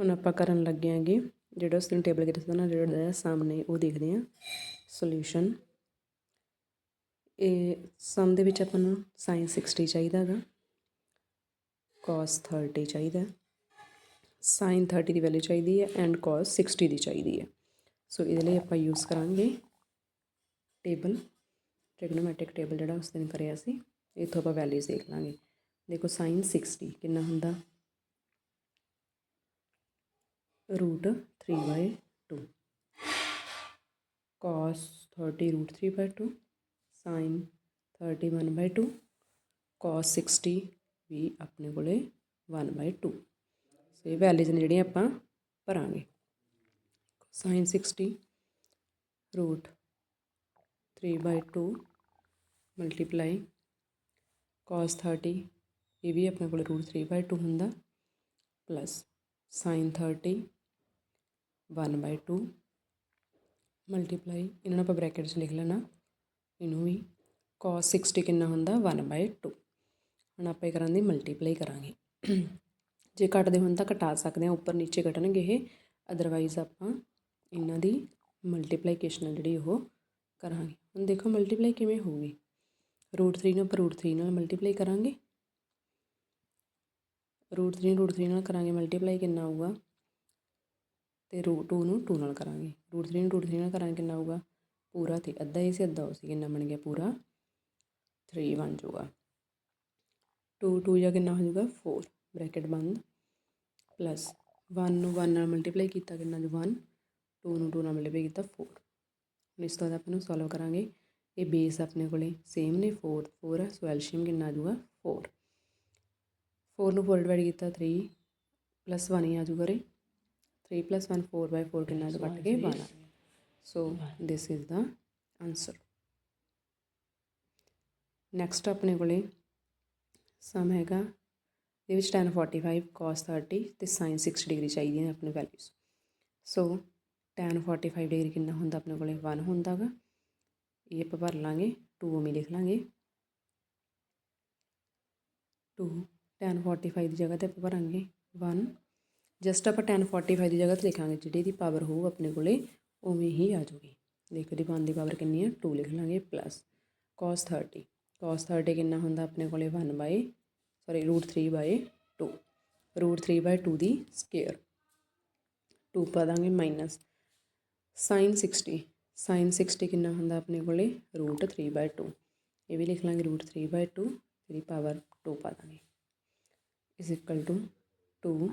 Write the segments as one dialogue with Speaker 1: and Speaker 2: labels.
Speaker 1: ਹੁਣ ਆਪਾਂ ਕਰਨ ਲੱਗੇ ਆਂਗੇ ਜਿਹੜਾ ਉਸ ਦਿਨ ਟੇਬਲ ਕੀਤਾ ਸੀ ਨਾ, ਜਿਹੜਾ ਸਾਹਮਣੇ ਉਹ ਦੇਖਦੇ ਹਾਂ। ਸੋਲੂਸ਼ਨ ਇਹ ਸਮ ਦੇ ਵਿੱਚ ਆਪਾਂ ਨੂੰ sin 60 ਚਾਹੀਦਾ ਹੈਗਾ। Cos 30 ਚਾਹੀਦਾ ਹੈ। Sin 30 ਦੀ ਵੈਲਿਊ ਚਾਹੀਦੀ ਹੈ ਐਂਡ cos 60 ਦੀ ਚਾਹੀਦੀ ਹੈ। ਸੋ ਇਹਦੇ ਲਈ ਆਪਾਂ ਯੂਜ਼ ਕਰਾਂਗੇ ਟੇਬਲ ਟ੍ਰਿਗਨੋਮੈਟ੍ਰਿਕ ਟੇਬਲ ਜਿਹੜਾ ਉਸ ਦਿਨ ਕਰਿਆ ਸੀ, ਇੱਥੋਂ ਆਪਾਂ ਵੈਲਿਊਜ਼ ਦੇਖ ਲਾਂਗੇ। ਦੇਖੋ sin 60 ਕਿੰਨਾ ਹੁੰਦਾ। Root 3 by 2 cos 30 root 3 by 2 sin 31 by 2 cos 60 ਵੀ ਆਪਣੇ ਕੋਲੇ 1 by 2 ਸੋ ਇਹ ਵੈਲਿਊਜ਼ ਨੇ ਜਿਹੜੀਆਂ ਆਪਾਂ ਭਰਾਂਗੇ sin 60 root 3 by 2 multiply cos 30 ਇਹ ਵੀ ਆਪਣੇ ਕੋਲ root 3 by 2 ਹੁੰਦਾ ਪਲੱਸ sin 30 1 by 2 ਮਲਟੀਪਲਾਈ ਇਹਨਾਂ ਨੂੰ ਆਪਾਂ ਬ੍ਰੈਕਟ 'ਚ ਲਿਖ ਲੈਣਾ, ਇਹਨੂੰ ਵੀ cos 60 ਕਿੰਨਾ ਹੁੰਦਾ 1 by 2 ਹੁਣ ਆਪਾਂ ਇਹ ਕਰਾਂ ਮਲਟੀਪਲਾਈ ਕਰਾਂਗੇ। ਜੇ ਕੱਟਦੇ ਹੋਣ ਤਾਂ ਘਟਾ ਸਕਦੇ ਆ ਉੱਪਰ ਨੀਚੇ ਕੱਟਣਗੇ ਇਹ ਅਦਰਵਾਈਜ਼ ਆਪਾਂ ਇਹਨਾਂ ਦੀ ਮਲਟੀਪਲੀਕੇਸ਼ਨ ਜਿਹੜੀ ਉਹ ਕਰਾਂਗੇ। ਹੁਣ ਦੇਖੋ ਮਲਟੀਪਲਾਈ ਕਿਵੇਂ ਹੋਊਗੀ। ਰੂਟ 3 ਨੂੰ ਆਪਾਂ ਰੂਟ 3 ਨਾਲ ਮਲਟੀਪਲਾਈ ਕਰਾਂਗੇ। ਰੂਟ 3 ਰੂਟ 3 ਨਾਲ ਕਰਾਂਗੇ ਮਲਟੀਪਲਾਈ ਕਿੰਨਾ ਆਊਗਾ ਅਤੇ ਰੂਟ ਟੂ ਨੂੰ ਟੂ ਨਾਲ ਕਰਾਂਗੇ। ਰੂਟ ਥ੍ਰੀ ਨੂੰ ਰੂਟ 3 ਨਾਲ ਕਰਾਂਗੇ ਕਿੰਨਾ ਆਊਗਾ ਪੂਰਾ ਅਤੇ ਅੱਧਾ ਇਹ ਸੀ, ਅੱਧਾ ਉਹ ਸੀ। ਕਿੰਨਾ ਬਣ ਗਿਆ? ਪੂਰਾ 3 ਬਣ ਜਾਊਗਾ। 2 2 ਜਾਂ ਕਿੰਨਾ ਹੋ ਜਾਊਗਾ? 4 ਬ੍ਰੈਕਟ ਬੰਦ। ਪਲੱਸ 1 ਨੂੰ 1 ਨਾਲ ਮਲਟੀਪਲਾਈ ਕੀਤਾ ਕਿੰਨਾ ਜੋ? 1 2 ਨੂੰ 2 ਨਾਲ ਮਲਟੀਪਲਾਈ ਕੀਤਾ 4 ਹੁਣ ਇਸ ਤੋਂ ਬਾਅਦ ਆਪਾਂ ਨੂੰ ਸੋਲਵ ਕਰਾਂਗੇ। ਇਹ ਬੇਸ ਆਪਣੇ ਕੋਲੇ ਸੇਮ ਨੇ। 4 4 ਹੈ ਸੋ ਐਲਸ਼ੀਅਮ ਕਿੰਨਾ ਆ ਜਾਊਗਾ? 4 4 ਨੂੰ 4 ਡਿਵਾਈਡ ਕੀਤਾ 3 ਪਲੱਸ 1 ਹੀ ਆ ਜਾਊਗਾ ਰੇ। 3 plus 1 4 by 4 ਕਿੰਨਾ ਜੋ ਕੱਟ ਕੇ 1 ਆ ਗਿਆ so this is the answer next ਆਪਣੇ ਕੋਲੇ ਸਮ ਹੈਗਾ ਦੇ ਵਿੱਚ tan 45 cos 30 ਤੇ sin 60 ਡਿਗਰੀ ਚਾਹੀਦੀਆਂ ਨੇ ਆਪਣੇ ਵੈਲਿਊਜ਼ ਸੋ tan 45 ਡਿਗਰੀ ਕਿੰਨਾ ਹੁੰਦਾ ਆਪਣੇ ਕੋਲੇ? 1 ਹੁੰਦਾਗਾ। ਇਹ ਆਪਾਂ ਭਰ ਲਾਂਗੇ 2 ਉਵੇਂ ਲਿਖ ਲਾਂਗੇ। 2 tan 45 ਦੀ ਜਗ੍ਹਾ ਤੇ ਆਪਾਂ ਭਰਾਂਗੇ 1 ਜਸਟ ਆਪਾਂ 10 45 ਦੀ ਜਗ੍ਹਾ ਤੇ ਲਿਖਾਂਗੇ, ਜਿਹੜੀ ਦੀ ਪਾਵਰ ਹੋਊ ਆਪਣੇ ਕੋਲੇ, ਉਵੇਂ ਹੀ ਆ ਜਾਊਗੀ। ਦੇਖੋ ਦੀ 1 ਦੀ ਪਾਵਰ ਕਿੰਨੀ ਹੈ 2 ਲਿਖ ਲਾਂਗੇ ਪਲੱਸ cos 30 cos 30 ਕਿੰਨਾ ਹੁੰਦਾ ਆਪਣੇ ਕੋਲੇ? 1 by sorry root 3 by 2 root 3 by 2 ਦੀ ਸਕੁਅਰ 2 ਪਾ ਦਾਂਗੇ ਮਾਈਨਸ sin 60 sin 60 ਕਿੰਨਾ ਹੁੰਦਾ ਆਪਣੇ ਕੋਲੇ? ਰੂਟ 3 ਬਾਈ 2 ਇਹ ਵੀ ਲਿਖ ਲਾਂਗੇ ਰੂਟ 3 ਬਾਈ 2 ਦੀ ਪਾਵਰ 2 ਪਾ ਦਾਂਗੇ। ਇਜ਼ ਇਕੁਅਲ ਟੂ 2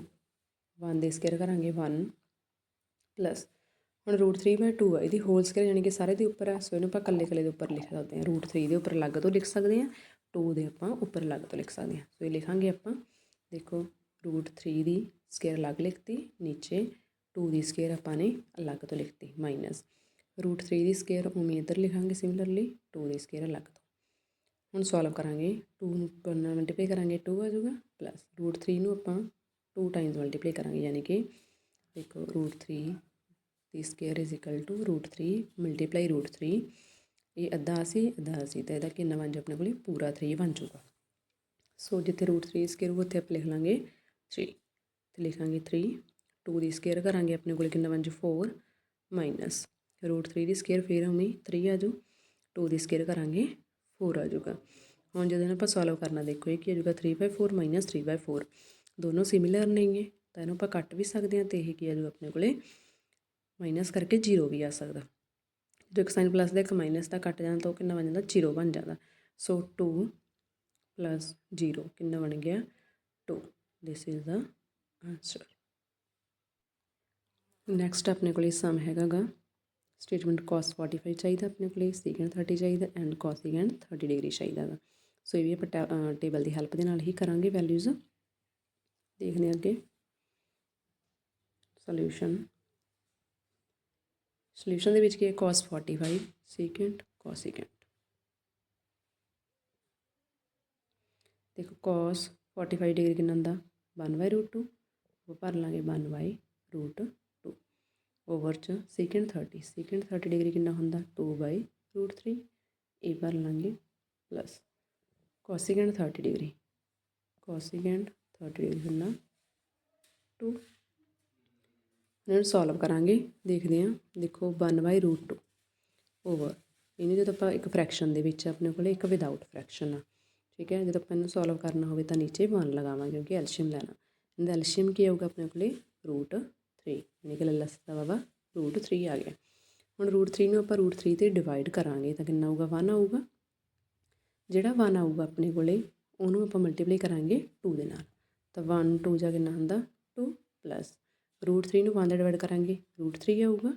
Speaker 1: 1 ਦੇ ਸਕੇਅਰ ਕਰਾਂਗੇ 1 ਪਲੱਸ ਹੁਣ ਰੂਟ 3 ਬਾਈ 2 ਆ, ਇਹਦੀ ਹੋਲ ਸਕੇਅਰ ਯਾਨੀ ਕਿ ਸਾਰੇ ਦੇ ਉੱਪਰ ਆ, ਸੋ ਇਹਨੂੰ ਆਪਾਂ ਕੱਲੇ ਕੱਲੇ ਦੇ ਉੱਪਰ ਲਿਖ ਸਕਦੇ ਹਾਂ। ਰੂਟ 3 ਦੇ ਉੱਪਰ ਅਲੱਗ ਤੋਂ ਲਿਖ ਸਕਦੇ ਹਾਂ 2 ਦੇ ਆਪਾਂ ਉੱਪਰ ਅਲੱਗ ਤੋਂ ਲਿਖ ਸਕਦੇ ਹਾਂ। ਸੋ ਇਹ ਲਿਖਾਂਗੇ ਆਪਾਂ, ਦੇਖੋ ਰੂਟ 3 ਦੀ ਸਕੇਅਰ ਅਲੱਗ ਲਿਖਤੀ, ਨੀਚੇ 2 ਦੀ ਸਕੇਅਰ ਆਪਾਂ ਨੇ ਅਲੱਗ ਤੋਂ ਲਿਖਤੀ ਮਾਈਨਸ ਰੂਟ 3 ਦੀ ਸਕੇਅਰ ਉਵੇਂ ਇੱਧਰ ਲਿਖਾਂਗੇ ਸਿਮਿਲਰਲੀ 2 ਦੀ ਸਕੇਅਰ ਅਲੱਗ ਤੋਂ। ਹੁਣ ਸੋਲਵ ਕਰਾਂਗੇ 2 ਨੂੰ ਨਾਲ ਮਲਟੀਪਲਾਈ ਕਰਾਂਗੇ 2 ਆ ਜਾਊਗਾ ਪਲੱਸ ਰੂਟ 3 ਨੂੰ ਆਪਾਂ 2 ਟਾਈਮਸ ਮਲਟੀਪਲਾਈ ਕਰਾਂਗੇ ਯਾਨੀ ਕਿ ਦੇਖੋ root 3 the square is equal to root 3 multiply root 3 ਇਹ ਅੱਧਾ ਸੀ ਅੱਧਾ ਸੀ ਤਾਂ ਇਹਦਾ ਕਿੰਨਾ ਬਣ ਜਾ ਆਪਣੇ ਕੋਲੇ? ਪੂਰਾ 3 ਬਣ ਜਾਊਗਾ। ਸੋ ਜਿੱਥੇ ਰੂਟ 3 ਸਕੁਅਰ ਉੱਥੇ ਆਪਾਂ ਲਿਖ ਲਾਂਗੇ 3 ਤੇ ਲਿਖਾਂਗੇ 3 2 ਦੀ ਸਕੁਅਰ ਕਰਾਂਗੇ ਆਪਣੇ ਕੋਲ ਕਿੰਨਾ ਬਣ ਜੂ 4 ਮਾਈਨਸ ਰੂਟ 3 ਦੀ ਸਕੁਅਰ ਫਿਰ ਉਵੇਂ 3 ਆ ਜੂ 2 ਦੀ ਸਕੁਅਰ ਕਰਾਂਗੇ 4 ਆ ਜੂਗਾ ਹੁਣ ਜਦੋਂ ਆਪਾਂ ਸੋਲਵ ਕਰਨਾ, ਦੇਖੋ ਇਹ ਕੀ ਆ ਜਾਊਗਾ? 3/4 3/4 ਦੋਨੋਂ ਸਿਮਿਲਰ ਨੇਗੇ ਤਾਂ ਇਹਨੂੰ ਆਪਾਂ ਕੱਟ ਵੀ ਸਕਦੇ ਹਾਂ ਤੇ ਇਹ ਕੀ ਆ ਜਾਊਗਾ ਆਪਣੇ ਕੋਲੇ ਮਾਈਨਸ ਕਰਕੇ 0 ਵੀ ਆ ਸਕਦਾ। ਜਦੋਂ ਇੱਕ ਸਾਈਨ ਪਲੱਸ ਦਾ ਇੱਕ ਮਾਈਨਸ ਦਾ ਕੱਟ ਜਾਂਦਾ, ਤਾਂ ਉਹ ਕਿੰਨਾ ਬਣ ਜਾਂਦਾ? 0 ਬਣ ਜਾਂਦਾ। ਸੋ 2 ਪਲੱਸ 0 ਕਿੰਨਾ ਬਣ ਗਿਆ? 2 this is the answer next ਆਪਣੇ ਕੋਲੇ ਸਮ ਹੈਗਾਗਾ ਸਟੇਟਮੈਂਟ cos 45 ਚਾਹੀਦਾ ਆਪਣੇ ਕੋਲੇ secant 30 ਚਾਹੀਦਾ ਐਂਡ cosecant 30 ਡਿਗਰੀ ਚਾਹੀਦਾਗਾ ਸੋ ਇਹ ਵੀ ਆਪਾਂ ਟੇਬਲ ਦੀ ਹੈਲਪ ਦੇ ਨਾਲ ਹੀ ਕਰਾਂਗੇ ਵੈਲਿਊਜ਼ ਦੇਖਦੇ ਹਾਂ ਅੱਗੇ। ਸੋਲੂਸ਼ਨ ਸੋਲੂਸ਼ਨ ਦੇ ਵਿੱਚ ਕੀ ਹੈ? Cos 45 secant cosecant ਦੇਖੋ, cos 45 ਡਿਗਰੀ ਕਿੰਨਾ ਹੁੰਦਾ? 1 ਬਾਈ ਰੂਟ 2 ਉਹ ਭਰ ਲਾਂਗੇ 1 ਬਾਈ ਰੂਟ 2 ਓਵਰ ਚ secant 30 secant 30 ਡਿਗਰੀ ਕਿੰਨਾ ਹੁੰਦਾ? 2 ਬਾਈ ਰੂਟ 3 ਇਹ ਭਰ ਲਾਂਗੇ plus cosecant 30 degree cosecant 30 degree ਹੁੰਦਾ 2 ਇਹਨਾਂ ਨੂੰ ਸੋਲਵ ਕਰਾਂਗੇ, ਦੇਖਦੇ ਹਾਂ। ਦੇਖੋ 1 ਬਾਈ ਰੂਟ 2 ਓਵਰ ਇਹਨੂੰ ਜਦੋਂ ਆਪਾਂ ਇੱਕ ਫ੍ਰੈਕਸ਼ਨ ਦੇ ਵਿੱਚ ਆਪਣੇ ਕੋਲ ਇੱਕ ਵਿਦਆਊਟ ਫ੍ਰੈਕਸ਼ਨ ਆ, ਠੀਕ ਹੈ? ਜਦੋਂ ਆਪਾਂ ਇਹਨੂੰ ਸੋਲਵ ਕਰਨਾ ਹੋਵੇ ਤਾਂ ਨੀਚੇ 1 ਲਗਾਵਾਂਗੇ, ਕਿਉਂਕਿ ਐਲਸ਼ੀਅਮ ਲੈਣਾ। ਇਹਦਾ ਐਲਸ਼ੀਅਮ ਕੀ ਆਊਗਾ ਆਪਣੇ ਕੋਲੇ? ਰੂਟ 3 ਯਾਨੀ ਕਿ ਲੱਲਾ ਸਤਾ ਬਾਬਾ ਰੂਟ 3 ਆ ਗਿਆ। ਹੁਣ ਰੂਟ 3 ਨੂੰ ਆਪਾਂ ਰੂਟ 3 ਤੇ ਡਿਵਾਈਡ ਕਰਾਂਗੇ, ਤਾਂ ਕਿੰਨਾ ਆਊਗਾ? 1 ਆਊਗਾ। ਜਿਹੜਾ 1 ਆਊਗਾ ਆਪਣੇ ਕੋਲੇ, ਉਹਨੂੰ ਆਪਾਂ ਮਲਟੀਪਲਾਈ ਕਰਾਂਗੇ 2 ਦੇ ਨਾਲ। ਤਾਂ 1 2 ਜਾ ਕਿੰਨਾ ਹੁੰਦਾ 2 ਪਲੱਸ ਰੂਟ 3 ਨੂੰ 1 ਦਾ ਡਿਵਾਈਡ ਕਰਾਂਗੇ। ਰੂਟ 3 ਆਊਗਾ,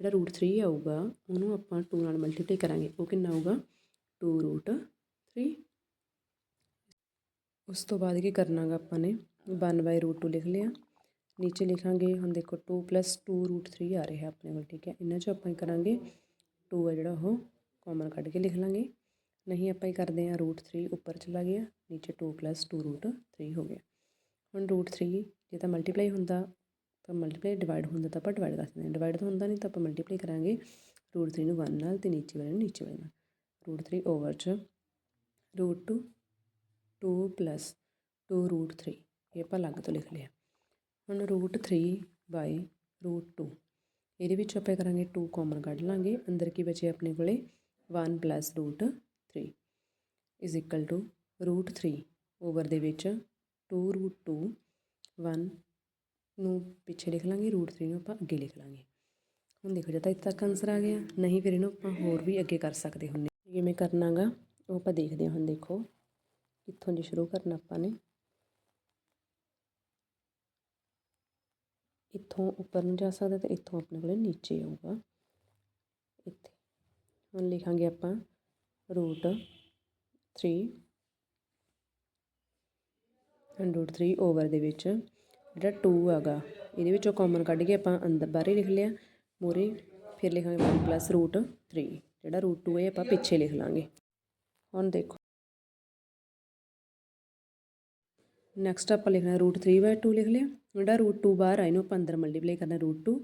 Speaker 1: ਜਿਹੜਾ ਰੂਟ 3 ਆਊਗਾ, ਉਹਨੂੰ ਆਪਾਂ 2 ਨਾਲ ਮਲਟੀਪਲਾਈ ਕਰਾਂਗੇ। ਉਹ ਕਿੰਨਾ ਆਊਗਾ? 2 ਰੂਟ 3 ਉਸ ਤੋਂ ਬਾਅਦ ਕੀ ਕਰਨਾਗਾ ਆਪਾਂ ਨੇ? 1 ਬਾਈ ਰੂਟ 2 ਲਿਖ ਲਿਆ। ਨੀਚੇ ਲਿਖਾਂਗੇ, ਹੁਣ ਦੇਖੋ 2 ਪਲੱਸ 2 ਰੂਟ 3 ਆ ਰਿਹਾ ਆਪਣੇ ਕੋਲ, ਠੀਕ ਹੈ। ਇਹਨਾਂ 'ਚੋਂ ਆਪਾਂ ਹੀ ਕਰਾਂਗੇ? 2 ਹੈ ਜਿਹੜਾ ਉਹ ਕਾਮਨ ਕੱਢ ਕੇ ਲਿਖ ਲਾਂਗੇ। ਨਹੀਂ ਆਪਾਂ ਹੀ ਕਰਦੇ ਹਾਂ? ਰੂਟ 3 ਉੱਪਰ ਚਲਾ ਗਿਆ। ਨੀਚੇ 2 ਪਲੱਸ 2 ਰੂਟ 3 ਹੋ ਗਿਆ। ਹੁਣ ਰੂਟ 3 ਜੇ ਤਾਂ ਮਲਟੀਪਲਾਈ ਹੁੰਦਾ, ਤਾਂ ਮਲਟੀਪਲਾਈ ਡਿਵਾਈਡ ਹੁੰਦਾ ਤਾਂ ਆਪਾਂ ਡਿਵਾਈਡ ਕਰ ਸਕਦੇ ਹਾਂ। ਡਿਵਾਈਡ ਤਾਂ ਹੁੰਦਾ ਨਹੀਂ ਤਾਂ ਆਪਾਂ ਮਲਟੀਪਲਾਈ ਕਰਾਂਗੇ ਰੂਟ 3 ਨੂੰ 1 ਨਾਲ ਤੇ ਨੀਚੇ ਵਾਲੇ ਨੂੰ ਨੀਚੇ ਵਾਲੇ ਨਾਲ। ਰੂਟ 3 ਓਵਰ 'ਚ ਰੂਟ 2 2 ਪਲੱਸ 2 ਰੂਟ 3 ਇਹ ਆਪਾਂ ਅਲੱਗ ਤੋਂ ਲਿਖ ਲਿਆ। ਹੁਣ ਰੂਟ 3 ਬਾਈ ਰੂਟ 2 ਇਹਦੇ ਵਿੱਚ ਆਪਾਂ ਕਰਾਂਗੇ 2 ਕਾਮਨ ਕੱਢ ਲਾਂਗੇ, ਅੰਦਰ ਕੀ ਬਚੇ ਆਪਣੇ ਕੋਲੇ? 1 plus root 3 is equal to root 3 over ਦੇ ਵਿੱਚ ਟੂ ਰੂਟ 2 1 ਨੂੰ ਪਿੱਛੇ ਲਿਖ ਲਾਂਗੇ ਰੂਟ 3 ਨੂੰ ਆਪਾਂ ਅੱਗੇ ਲਿਖ ਲਾਂਗੇ। ਹੁਣ ਦੇਖੋ, ਜੇ ਤਾਂ ਇੱਥੇ ਤੱਕ ਆਨਸਰ ਆ ਗਿਆ, ਨਹੀਂ ਫਿਰ ਇਹਨੂੰ ਆਪਾਂ ਹੋਰ ਵੀ ਅੱਗੇ ਕਰ ਸਕਦੇ ਹੁੰਨੇ ਕਿਵੇਂ ਕਰਨਾਗਾ ਉਹ ਆਪਾਂ ਦੇਖਦੇ ਹਾਂ ਹੁਣ ਦੇਖੋ, ਕਿੱਥੋਂ ਦੀ ਸ਼ੁਰੂ ਕਰਨਾ ਆਪਾਂ ਨੇ। ਇੱਥੋਂ ਉੱਪਰ ਨੂੰ ਜਾ ਸਕਦਾ ਤੇ ਇੱਥੋਂ ਆਪਣੇ ਕੋਲੇ ਨੀਚੇ ਆਊਗਾ। ਇੱਥੇ। ਹੁਣ ਲਿਖਾਂਗੇ ਆਪਾਂ ਰੂਟ 3 ਰੂਟ 3 ਓਵਰ ਦੇ ਵਿੱਚ ਜਿਹੜਾ 2 ਹੈਗਾ, ਇਹਦੇ ਵਿੱਚੋਂ ਕਾਮਨ ਕੱਢ ਕੇ ਆਪਾਂ ਅੰਦਰ ਬਾਹਰ ਹੀ ਲਿਖ ਲਿਆ ਮੂਰੇ ਫਿਰ ਲਿਖਾਂਗੇ 1 ਪਲੱਸ ਰੂਟ 3 ਜਿਹੜਾ ਰੂਟ 2 ਹੈ ਆਪਾਂ ਪਿੱਛੇ ਲਿਖ ਲਾਂਗੇ। ਹੁਣ ਦੇਖੋ। ਨੈਕਸਟ ਆਪਾਂ ਲਿਖਣਾ ਰੂਟ 3 ਬਾਈ 2 ਲਿਖ ਲਿਆ, ਜਿਹੜਾ ਰੂਟ 2 ਬਾਹਰ ਆ, ਇਹਨੂੰ ਆਪਾਂ ਅੰਦਰ ਮਲਟੀਪਲਾਈ ਕਰਨਾ ਰੂਟ 2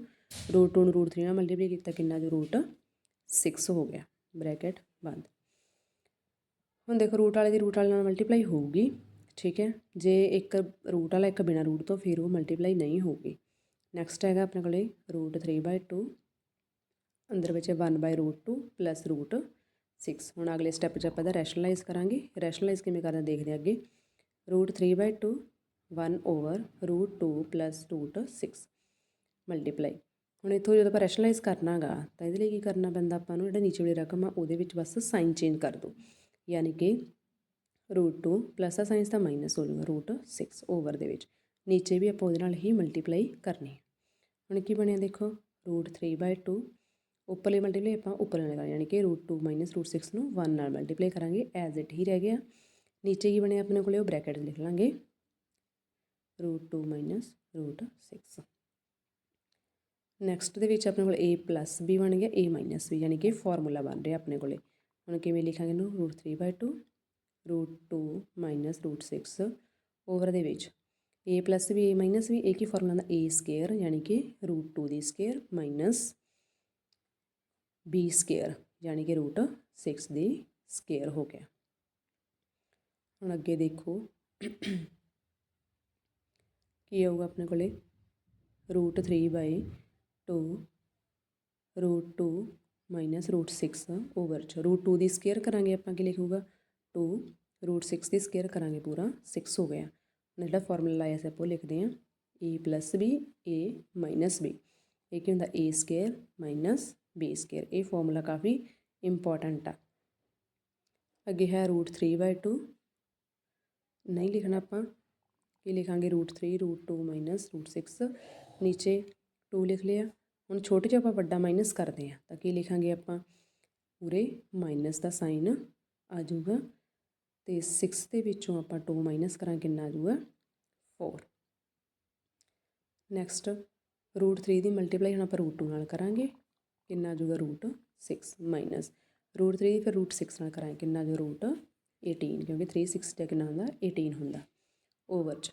Speaker 1: ਰੂਟ 2 ਨੂੰ ਰੂਟ 3 ਨਾਲ ਮਲਟੀਪਲਾਈ ਕੀਤਾ ਕਿੰਨਾ ਜੋ ਰੂਟ 6 ਹੋ ਗਿਆ ਬ੍ਰੈਕਟ ਬੰਦ। ਹੁਣ ਦੇਖੋ ਰੂਟ ਵਾਲੇ ਦੀ ਰੂਟ ਵਾਲੇ ਨਾਲ ਮਲਟੀਪਲਾਈ ਹੋਊਗੀ। ਠੀਕ ਹੈ? ਜੇ ਇੱਕ ਰੂਟ ਵਾਲਾ ਇੱਕ ਬਿਨਾ ਰੂਟ ਤੋਂ ਫਿਰ ਉਹ ਮਲਟੀਪਲਾਈ ਨਹੀਂ ਹੋਊਗੀ। ਨੈਕਸਟ ਹੈਗਾ ਆਪਣੇ ਕੋਲੇ ਰੂਟ 3 ਬਾਈ 2 ਅੰਦਰ ਵਿੱਚ 1 ਬਾਈ ਰੂਟ 2 ਪਲੱਸ ਰੂਟ 6 ਹੁਣ ਅਗਲੇ ਸਟੈਪ 'ਚ ਆਪਾਂ ਇਹਦਾ ਰੈਸ਼ਨਲਾਈਜ਼ ਕਰਾਂਗੇ। ਰੈਸ਼ਨਲਾਈਜ਼ ਕਿਵੇਂ ਕਰਦੇ ਦੇਖਦੇ ਹਾਂ ਅੱਗੇ। Root 3 by 2 1 over root 2 plus root 6 multiply ਹੁਣ ਇੱਥੋਂ ਜਦੋਂ ਆਪਾਂ ਰੈਸ਼ਨਲਾਈਜ਼ ਕਰਨਾਗਾ, ਤਾਂ ਇਹਦੇ ਲਈ ਕੀ ਕਰਨਾ ਪੈਂਦਾ ਆਪਾਂ ਨੂੰ? ਜਿਹੜਾ ਨੀਚੇ ਵਾਲੀ ਰਕਮ ਆ, ਉਹਦੇ ਵਿੱਚ ਬਸ ਸਾਈਨ ਚੇਂਜ ਕਰ ਦਿਓ ਯਾਨੀ ਕਿ ਰੂਟ 2 ਪਲੱਸ ਆ ਸਾਇੰਸ ਦਾ ਮਾਈਨਸ ਹੋ ਜਾਊਗਾ ਰੂਟ 6 ਓਵਰ ਦੇ ਵਿੱਚ। ਨੀਚੇ ਵੀ ਆਪਾਂ ਉਹਦੇ ਨਾਲ ਹੀ ਮਲਟੀਪਲਾਈ ਕਰਨੀ ਹੈ। ਹੁਣ ਕੀ ਬਣਿਆ ਦੇਖੋ? ਰੂਟ 3 ਬਾਈ 2 ਉੱਪਰਲੇ ਮਲਟੀਪਲਾਈ ਆਪਾਂ ਉੱਪਰਲੇ ਨਾਲ ਕਰਾਂਗੇ, ਯਾਨੀ ਕਿ ਰੂਟ 2 ਮਾਈਨਸ ਰੂਟ 6 ਨੂੰ 1 ਨਾਲ ਮਲਟੀਪਲਾਈ ਕਰਾਂਗੇ, ਐਜ਼ ਇਟ ਹੀ ਰਹਿ ਗਿਆ। ਨੀਚੇ ਕੀ ਬਣਿਆ ਆਪਣੇ ਕੋਲੇ? ਉਹ ਬ੍ਰੈਕਟ ਲਿਖ ਲਾਂਗੇ। ਰੂਟ 2 ਮਾਈਨਸ ਰੂਟ 6 ਨੈਕਸਟ ਦੇ ਵਿੱਚ ਆਪਣੇ ਕੋਲ a ਪਲੱਸ b ਬਣ ਗਿਆ, a ਮਾਈਨਸ b, ਯਾਨੀ ਕਿ ਫਾਰਮੂਲਾ ਬਣ ਰਿਹਾ ਆਪਣੇ ਕੋਲੇ। ਹੁਣ ਕਿਵੇਂ ਲਿਖਾਂਗੇ ਇਹਨੂੰ? Root 3 by 2 root 2 minus root 6 over ਦੇ ਵਿੱਚ। A plus b a minus b ਇਹ ਕੀ ਫਾਰਮੂਲਾ ਦਾ a ਸਕੇਅਰ ਯਾਨੀ ਕਿ ਰੂਟ 2 ਦੀ ਸਕੇਅਰ ਮਾਈਨਸ b ਸਕੇਅਰ ਯਾਨੀ ਕਿ ਰੂਟ 6 ਦੀ ਸਕੇਅਰ ਹੋ ਗਿਆ। ਹੁਣ ਅੱਗੇ ਦੇਖੋ ਕੀ ਆਊਗਾ ਆਪਣੇ ਕੋਲੇ? Root 3 by 2 root 2 minus root 6 over 'ਚ। ਰੂਟ 2 ਦੀ ਸਕੇਅਰ ਕਰਾਂਗੇ ਆਪਾਂ ਕੀ ਲਿਖੂਗਾ? 2 ਰੂਟ 6 ਦੀ ਸਕੇਅਰ ਕਰਾਂਗੇ ਪੂਰਾ 6 ਹੋ ਗਿਆ ਹੁਣ ਜਿਹੜਾ ਫਾਰਮੂਲਾ ਲਾਇਆ ਸੀ ਆਪਾਂ ਉਹ ਲਿਖਦੇ ਹਾਂ a plus b, a minus b ਇਹ ਕੀ ਹੁੰਦਾ a square minus b square ਇਹ ਫਾਰਮੂਲਾ ਕਾਫੀ ਇੰਪੋਰਟੈਂਟ ਆ ਅੱਗੇ ਹੈ ਰੂਟ 3 ਬਾਈ 2 ਨਹੀਂ ਲਿਖਣਾ ਆਪਾਂ ਕੀ ਲਿਖਾਂਗੇ ਰੂਟ 3 ਰੂਟ 2 ਮਾਈਨਸ ਰੂਟ 6 ਨੀਚੇ 2 ਲਿਖ ਲਿਆ ਹੁਣ ਛੋਟੇ ਜਿਹਾ ਆਪਾਂ ਵੱਡਾ ਮਾਈਨਸ ਕਰਦੇ ਹਾਂ ਤਾਂ ਕੀ ਲਿਖਾਂਗੇ ਆਪਾਂ ਪੂਰੇ ਮਾਈਨਸ ਦਾ ਸਾਈਨ ਆ ਜਾਊਗਾ ਤੇ 6 ਦੇ ਵਿੱਚੋਂ ਆਪਾਂ 2 ਮਾਈਨਸ ਕਰਾਂ, ਕਿੰਨਾ ਆ ਜਾਊਗਾ 4 ਨੈਕਸਟ ਰੂਟ 3 ਦੀ ਮਲਟੀਪਲਾਈ ਹੁਣ ਆਪਾਂ ਰੂਟ 2 ਨਾਲ ਕਰਾਂਗੇ। ਕਿੰਨਾ ਆ ਜਾਊਗਾ ਰੂਟ 6 ਮਾਈਨਸ ਰੂਟ 3 ਫਿਰ ਰੂਟ 6 ਨਾਲ ਕਰਾਂਗੇ। ਕਿੰਨਾ ਜੋ ਰੂਟ 18 ਕਿਉਂਕਿ 3 6 ਦਾ ਕਿੰਨਾ ਹੁੰਦਾ? 18 ਹੁੰਦਾ। ਓਵਰ 'ਚ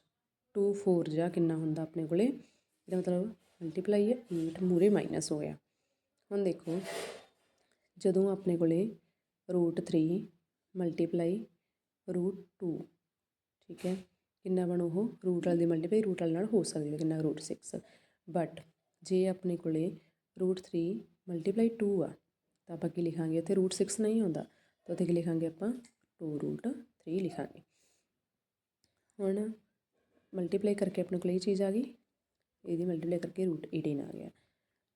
Speaker 1: 2 4 ਜਾਂ ਕਿੰਨਾ ਹੁੰਦਾ ਆਪਣੇ ਕੋਲੇ? ਇਹਦਾ ਮਤਲਬ ਮਲਟੀਪਲਾਈ ਹੈ 8 ਮੂਰੇ ਮਾਈਨਸ ਹੋ ਗਿਆ। ਹੁਣ ਦੇਖੋ, ਜਦੋਂ ਆਪਣੇ ਕੋਲੇ ਰੂਟ 3 ਮਲਟੀਪਲਾਈ ਰੂਟ ਟੂ ਠੀਕ ਹੈ? ਕਿੰਨਾ ਬਣੂ ਉਹ? ਰੂਟ ਵਾਲੇ ਦੀ ਮਲਟੀਪਲਾਈ ਰੂਟ ਵਾਲੇ ਨਾਲ ਹੋ ਸਕਦੀ ਹੈ, ਕਿੰਨਾ ਰੂਟ 6 ਬਟ ਜੇ ਆਪਣੇ ਕੋਲੇ ਰੂਟ 3 ਮਲਟੀਪਲਾਈ 2 ਆ, ਤਾਂ ਆਪਾਂ ਕੀ ਲਿਖਾਂਗੇ? ਇੱਥੇ ਰੂਟ 6 ਨਹੀਂ ਹੁੰਦਾ ਤਾਂ ਉੱਥੇ ਕੀ ਲਿਖਾਂਗੇ ਆਪਾਂ? 2 ਰੂਟ 3 ਲਿਖਾਂਗੇ। ਹੁਣ ਮਲਟੀਪਲਾਈ ਕਰਕੇ ਆਪਣੇ ਕੋਲ ਇਹ ਚੀਜ਼ ਆ ਗਈ, ਇਹਦੀ ਮਲਟੀਪਲਾਈ ਕਰਕੇ ਰੂਟ 18 ਆ ਗਿਆ।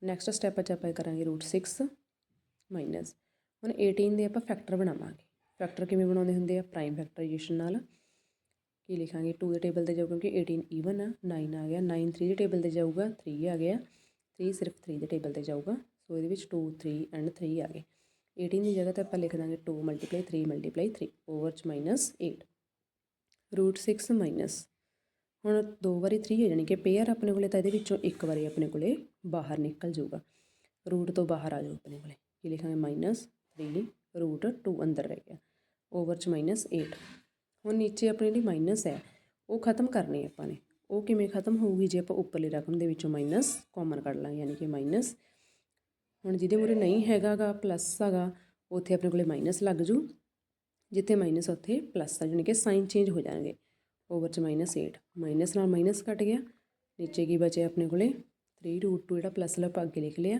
Speaker 1: ਨੈਕਸਟ ਸਟੈਪ 'ਚ ਆਪਾਂ ਕਰਾਂਗੇ ਰੂਟ 6 ਮਾਈਨਸ ਹੁਣ 18 ਦੇ ਆਪਾਂ ਫੈਕਟਰ ਬਣਾਵਾਂਗੇ। ਫੈਕਟਰ ਕਿਵੇਂ ਬਣਾਉਂਦੇ ਹੁੰਦੇ ਆ? ਪ੍ਰਾਈਮ ਫੈਕਟਰਾਈਜੇਸ਼ਨ ਨਾਲ। ਕੀ ਲਿਖਾਂਗੇ? 2 ਦੇ ਟੇਬਲ ਤੇ ਜਾਊ ਕਿਉਂਕਿ 18 ਈਵਨ ਆ 9 ਆ ਗਿਆ। 9 3 ਦੇ ਟੇਬਲ ਤੇ ਜਾਊਗਾ 3 ਆ ਗਿਆ। 3 ਸਿਰਫ 3 ਦੇ ਟੇਬਲ ਤੇ ਜਾਊਗਾ। ਸੋ ਇਹਦੇ ਵਿੱਚ 2 3 ਐਂਡ 3 ਆ ਗਏ। 18 ਦੀ ਜਗ੍ਹਾ ਤੇ ਆਪਾਂ ਲਿਖ ਦਾਂਗੇ 2 ਮਲਟੀਪਲਾਈ 3 ਮਲਟੀਪਲਾਈ 3 ਓਵਰ ਚ ਮਾਈਨਸ 8 ਰੂਟ 6 ਮਾਈਨਸ ਹੁਣ ਦੋ ਵਾਰੀ 3 ਹੋ ਜਾਣੀ ਕਿ ਪੇਅਰ ਆਪਣੇ ਕੋਲੇ, ਤਾਂ ਇਹਦੇ ਵਿੱਚੋਂ ਇੱਕ ਵਾਰੀ ਆਪਣੇ ਕੋਲੇ ਬਾਹਰ ਨਿਕਲ ਜਾਊਗਾ। ਰੂਟ ਤੋਂ ਬਾਹਰ ਆ ਜਾਊ ਆਪਣੇ ਕੋਲੇ। ਕੀ ਲਿਖਾਂਗੇ? ਮਾਈਨਸ 3 ਰੂਟ 2 ਅੰਦਰ ਰਹਿ ਗਿਆ। ਓਵਰ ਚ ਮਾਈਨਸ 8 ਹੁਣ ਨੀਚੇ ਆਪਣੀ ਜਿਹੜੀ ਮਾਈਨਸ ਹੈ। ਉਹ ਖਤਮ ਕਰਨੀ ਹੈ ਆਪਾਂ ਨੇ। ਉਹ ਕਿਵੇਂ ਖਤਮ ਹੋਊਗੀ? ਜੇ ਆਪਾਂ ਉੱਪਰਲੀ ਰਕਮ ਦੇ ਵਿੱਚੋਂ ਮਾਈਨਸ ਕਾਮਨ ਕੱਢ ਲਾਂਗੇ, ਯਾਨੀ ਕਿ ਮਾਈਨਸ ਹੁਣ ਜਿਹਦੇ ਮੂਰੇ ਨਹੀਂ ਹੈਗਾਗਾ ਪਲੱਸ ਹੈਗਾ, ਉੱਥੇ ਆਪਣੇ ਕੋਲੇ ਮਾਈਨਸ ਲੱਗ ਜੂ। ਜਿੱਥੇ ਮਾਈਨਸ ਉੱਥੇ ਪਲੱਸ ਆ। ਜਾਣੀ ਕਿ ਸਾਈਨ ਚੇਂਜ ਹੋ ਜਾਣਗੇ। ਓਵਰ ਚ ਮਾਈਨਸ 8 ਮਾਈਨਸ ਨਾਲ ਮਾਈਨਸ ਕੱਟ ਗਿਆ। ਨੀਚੇ ਕੀ ਬਚੇ ਆਪਣੇ ਕੋਲੇ? 3 ਰੂਟ 2 ਜਿਹੜਾ ਪਲੱਸ ਲਾ ਅੱਗੇ ਲਿਖ ਲਿਆ।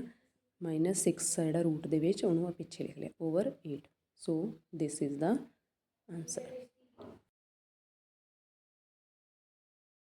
Speaker 1: ਮਾਈਨਸ 6 ਜਿਹੜਾ ਰੂਟ ਦੇ ਵਿੱਚ, ਉਹਨੂੰ ਆ ਪਿੱਛੇ ਲਿਖ ਲਿਆ over 8 so this is the answer